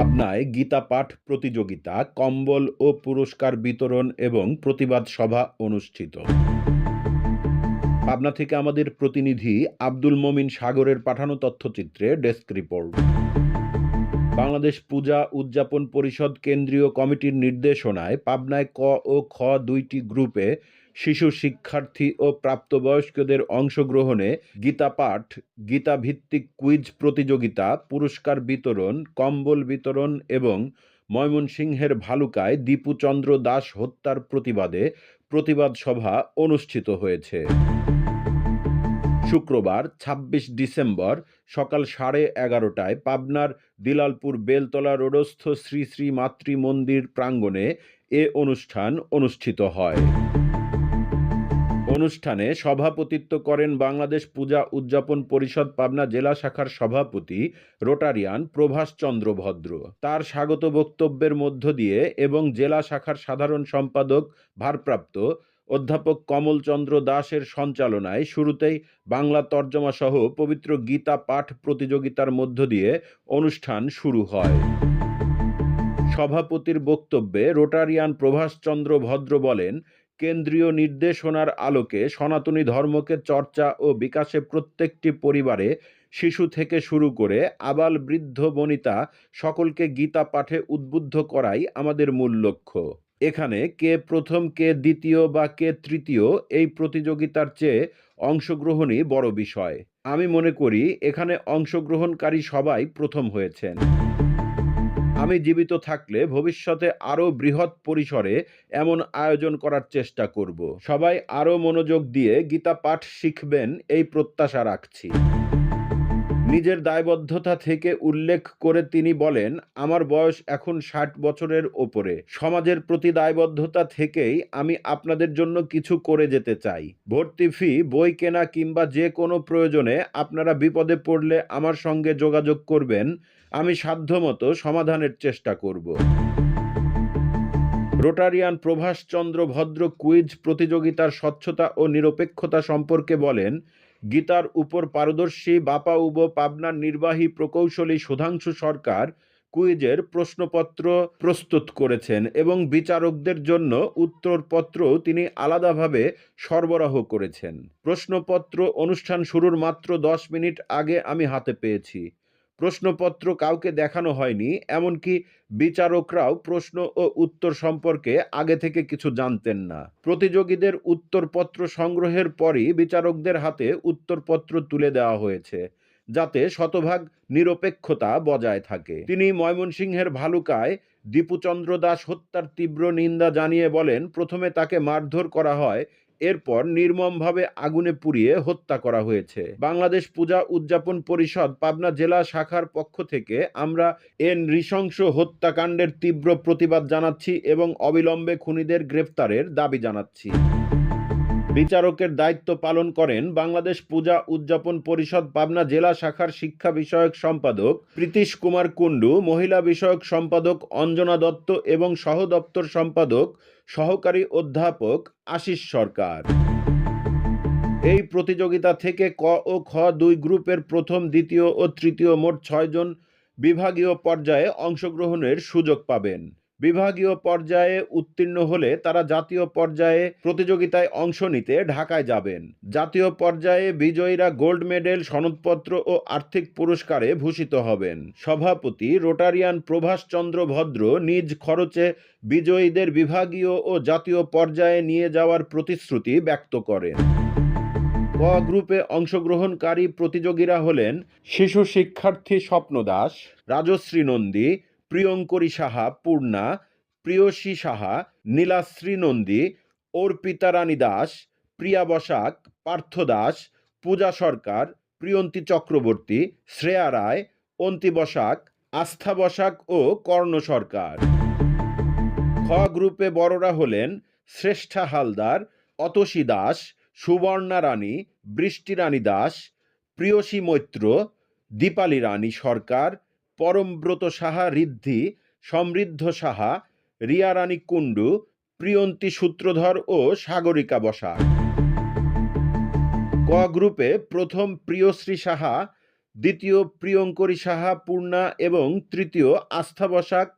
পাবনায় গীতা পাঠ প্রতিযোগিতা, কম্বল ও পুরস্কার বিতরণ এবং প্রতিবাদ সভা অনুষ্ঠিত। পাবনা থেকে আমাদের প্রতিনিধি আব্দুল মমিন সাগরের পাঠানো তথ্যচিত্রে ডেস্ক রিপোর্ট। বাংলাদেশ পূজা উদযাপন পরিষদ কেন্দ্রীয় কমিটির নির্দেশনায় পাবনায় ক ও খ দুইটি গ্রুপে শিশু শিক্ষার্থী ও প্রাপ্তবয়স্কদের অংশগ্রহণে গীতা পাঠ গীতা ভিত্তিক কুইজ প্রতিযোগিতা, পুরস্কার বিতরণ, কম্বল বিতরণ এবং ময়মনসিংহের ভালুকায় দীপুচন্দ্র দাস হত্যার প্রতিবাদে প্রতিবাদ সভা অনুষ্ঠিত হয়েছে। শুক্রবার ২৬ ডিসেম্বর, সকাল সাড়ে এগারোটায় পাবনার দিলালপুর বেলতলা রোডস্থ শ্রী শ্রী মাতৃ মন্দির প্রাঙ্গণে এ অনুষ্ঠান অনুষ্ঠিত হয়। অনুষ্ঠানে সভাপতিত্ব করেন বাংলাদেশ পূজা উদযাপন পরিষদ পাবনা জেলা শাখার সভাপতি রোটারিয়ান প্রভাষ চন্দ্র ভদ্র। তার স্বাগত বক্তব্যের মধ্য দিয়ে এবং জেলা শাখার সাধারণ সম্পাদক, ভারপ্রাপ্ত অধ্যাপক কমলচন্দ্র দাসের সঞ্চালনায় শুরুতেই বাংলা তর্জমা সহ পবিত্র গীতা পাঠ প্রতিযোগিতার মধ্য দিয়ে অনুষ্ঠান শুরু হয়। সভাপতির বক্তব্যে রোটারিয়ান প্রভাষচন্দ্র ভদ্র বলেন কেন্দ্রীয় নির্দেশনার আলোকে সনাতনী ধর্মকে চর্চা ও বিকাশে প্রত্যেকটি পরিবারে শিশু থেকে শুরু করে আবাল বৃদ্ধ বনিতা সকলকে গীতা পাঠে উদ্বুদ্ধ করাই আমাদের মূল লক্ষ্য। এখানে কে প্রথম, কে দ্বিতীয় বা কে তৃতীয় এই প্রতিযোগিতার চেয়ে অংশগ্রহণই বড় বিষয়। আমি মনে করি এখানে অংশগ্রহণকারী সবাই প্রথম হয়েছেন। আমি জীবিত থাকলে ভবিষ্যতে আরও বৃহৎ পরিসরে এমন আয়োজন করার চেষ্টা করব। সবাই আরও মনোযোগ দিয়ে গীতা পাঠ শিখবেন, এই প্রত্যাশা রাখছি। নিজের দায়বদ্ধতা থেকে উল্লেখ করে তিনি বলেন, আমার বয়স এখন ষাট বছরের ওপরে। সমাজের প্রতি দায়বদ্ধতা থেকেই আমি আপনাদের জন্য কিছু করে যেতে চাই। ভর্তি ফি, বই কেনা কিংবা যে কোনো প্রয়োজনে আপনারা বিপদে পড়লে আমার সঙ্গে যোগাযোগ করবেন। আমি সাধ্যমতো সমাধানের চেষ্টা করব। রোটারিয়ান প্রভাষচন্দ্র ভদ্র কুইজ প্রতিযোগিতার স্বচ্ছতা ও নিরপেক্ষতা সম্পর্কে বলেন গীতার উপর পারদর্শী বাপা উব পাবনার নির্বাহী প্রকৌশলী সুধাংশু সরকার কুইজের প্রশ্নপত্র প্রস্তুত করেছেন এবং বিচারকদের জন্য উত্তরপত্র তিনি আলাদাভাবে সরবরাহ করেছেন। প্রশ্নপত্র অনুষ্ঠান শুরুর মাত্র দশ মিনিট আগে আমি হাতে পেয়েছি। প্রশ্নপত্র কাউকে দেখানো হয়নি, এমনকি বিচারকরাও প্রশ্ন ও উত্তর সম্পর্কে আগে থেকে কিছু জানতেন না। প্রতিযোগীদের উত্তরপত্র সংগ্রহের পরই বিচারকদের হাতে উত্তরপত্র তুলে দেওয়া হয়েছে, যাতে শতভাগ নিরপেক্ষতা বজায় থাকে। তিনি ময়মনসিংহের ভালুকায় দীপুচন্দ্র দাস হত্যার তীব্র নিন্দা জানিয়ে বলেন, প্রথমে তাকে মারধর করা হয় এরপর নির্মমভাবে আগুনে পুড়িয়ে হত্যা করা হয়েছে। বাংলাদেশ পূজা উদযাপন পরিষদ পাবনা জেলা শাখার পক্ষ থেকে আমরা এ নৃশংস হত্যাকাণ্ডের তীব্র প্রতিবাদ জানাচ্ছি এবং অবিলম্বে খুনিদের গ্রেফতারের দাবি জানাচ্ছি। বিচারকের দায়িত্ব পালন করেন বাংলাদেশ পূজা উদযাপন পরিষদ পাবনা জেলা শাখার শিক্ষা বিষয়ক সম্পাদক প্রীতিশ কুমার কুণ্ডু, মহিলা বিষয়ক সম্পাদক অঞ্জনা দত্ত এবং সহ দপ্তর সম্পাদক সহকারী অধ্যাপক আশিস সরকার। এই প্রতিযোগিতা থেকে ক ও খ দুই গ্রুপের প্রথম, দ্বিতীয় ও তৃতীয় মোট ছয়জন বিভাগীয় পর্যায়ে অংশগ্রহণের সুযোগ পাবেন। বিভাগীয় পর্যায়ে উত্তীর্ণ হলে তারা জাতীয় পর্যায়ে প্রতিযোগিতায় অংশ নিতে ঢাকায় যাবেন। জাতীয় পর্যায়ে বিজয়ীরা গোল্ড মেডেল, সনদপত্র ও আর্থিক পুরস্কারে ভূষিত হবেন। সভাপতি রোটারিয়ান প্রভাষচন্দ্র ভদ্র নিজ খরচে বিজয়ীদের বিভাগীয় ও জাতীয় পর্যায়ে নিয়ে যাওয়ার প্রতিশ্রুতি ব্যক্ত করেন। ক গ্রুপে অংশগ্রহণকারী প্রতিযোগীরা হলেন শিশু শিক্ষার্থী স্বপ্ন দাস রাজশ্রী নন্দী প্রিয়ঙ্করী সাহা, পূর্ণা, প্রিয়সী সাহা, নীলাশ্রী নন্দী অর্পিতা রানী দাস, প্রিয়া বসাক, পার্থ দাস, পূজা সরকার, প্রিয়ন্তী চক্রবর্তী, শ্রেয়া রায়, অন্তি বসাক, আস্থা বসাক ও কর্ণ সরকার। খ গ্রুপে বড়রা হলেন শ্রেষ্ঠা হালদার, অতসী দাস, সুবর্ণা রানী বৃষ্টি রানী দাস, প্রিয়সী মৈত্র, দীপালি রানী সরকার পরমব্রত সাহা ঋদ্ধি, সমৃদ্ধ সাহা রিয়া রানী কুণ্ডু, প্রিয়ন্তী সূত্রধর ও সাগরিকা বসা। ক গ্রুপে প্রথম প্রিয়শ্রী সাহা, দ্বিতীয় প্রিয়ঙ্করী সাহা পূর্ণা এবং তৃতীয় আস্থা বসাক।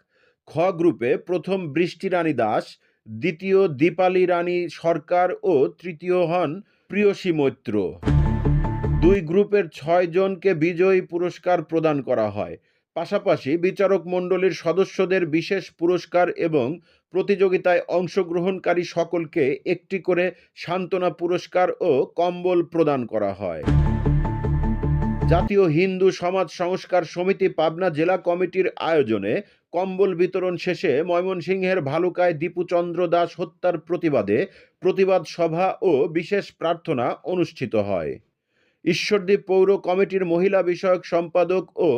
খ গ্রুপে প্রথম বৃষ্টি রানী দাস, দ্বিতীয় দীপালি রানী সরকার ও তৃতীয় হন প্রিয়সী মৈত্র। দুই গ্রুপের ছয় জনকে বিজয়ী পুরস্কার প্রদান করা হয়। পাশাপাশি বিচারক মণ্ডলীর সদস্যদের বিশেষ পুরস্কার এবং প্রতিযোগিতায় অংশগ্রহণকারী সকলকে একটি করে সান্ত্বনা পুরস্কার ও কম্বল প্রদান করা হয়। জাতীয় হিন্দু সমাজ সংস্কার সমিতি পাবনা জেলা কমিটির আয়োজনে কম্বল বিতরণ শেষে ময়মনসিংহের ভালুকায় দীপুচন্দ্র দাস হত্যার প্রতিবাদে প্রতিবাদ সভা ও বিশেষ প্রার্থনা অনুষ্ঠিত হয়। ঈশ্বরদীপ পৌর কমিটির মহিলা বিষয়ক সম্পাদক ও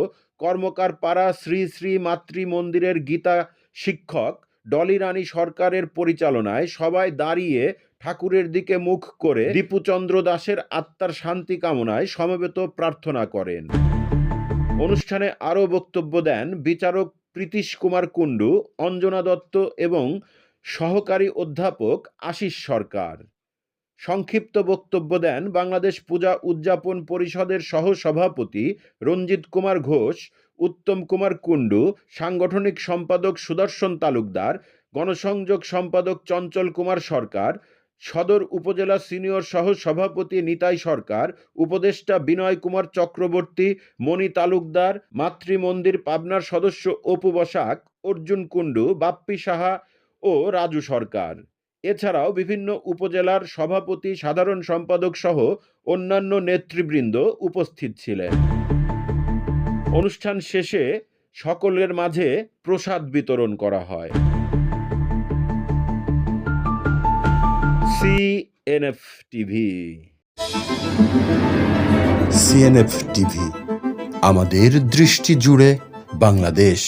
কর্মকার পাড়া শ্রী শ্রী মাতৃ মন্দিরের গীতা শিক্ষক ডলি রানী সরকারের পরিচালনায় সবাই দাঁড়িয়ে ঠাকুরের দিকে মুখ করে দীপুচন্দ্র দাসের আত্মার শান্তি কামনায় সমবেত প্রার্থনা করেন। অনুষ্ঠানে আরও বক্তব্য দেন বিচারক প্রীতিশ কুমার কুণ্ডু, অঞ্জনা দত্ত এবং সহকারী অধ্যাপক আশিস সরকার। সংক্ষিপ্ত বক্তব্য দেন বাংলাদেশ পূজা উদযাপন পরিষদের সহসভাপতি রঞ্জিত কুমার ঘোষ, উত্তম কুমার কুণ্ডু, সাংগঠনিক সম্পাদক সুদর্শন তালুকদার, গণসংযোগ সম্পাদক চঞ্চল কুমার সরকার, সদর উপজেলা সিনিয়র সহ সভাপতি নিতাই সরকার, উপদেষ্টা বিনয় কুমার চক্রবর্তী, মণি তালুকদার, মাতৃমন্দির পাবনার সদস্য অপু বসাক, অর্জুন কুণ্ডু, বাপ্পি সাহা ও রাজু সরকার। এছাড়াও বিভিন্ন উপজেলার সভাপতি, সাধারণ সম্পাদক সহ অন্যান্য নেতৃবৃন্দ উপস্থিত ছিলেন। অনুষ্ঠান শেষে সকলের মাঝে প্রসাদ বিতরণ করা হয়। সিএনএফ টিভি সিএনএফ টিভি আমাদের দৃষ্টি জুড়ে বাংলাদেশ।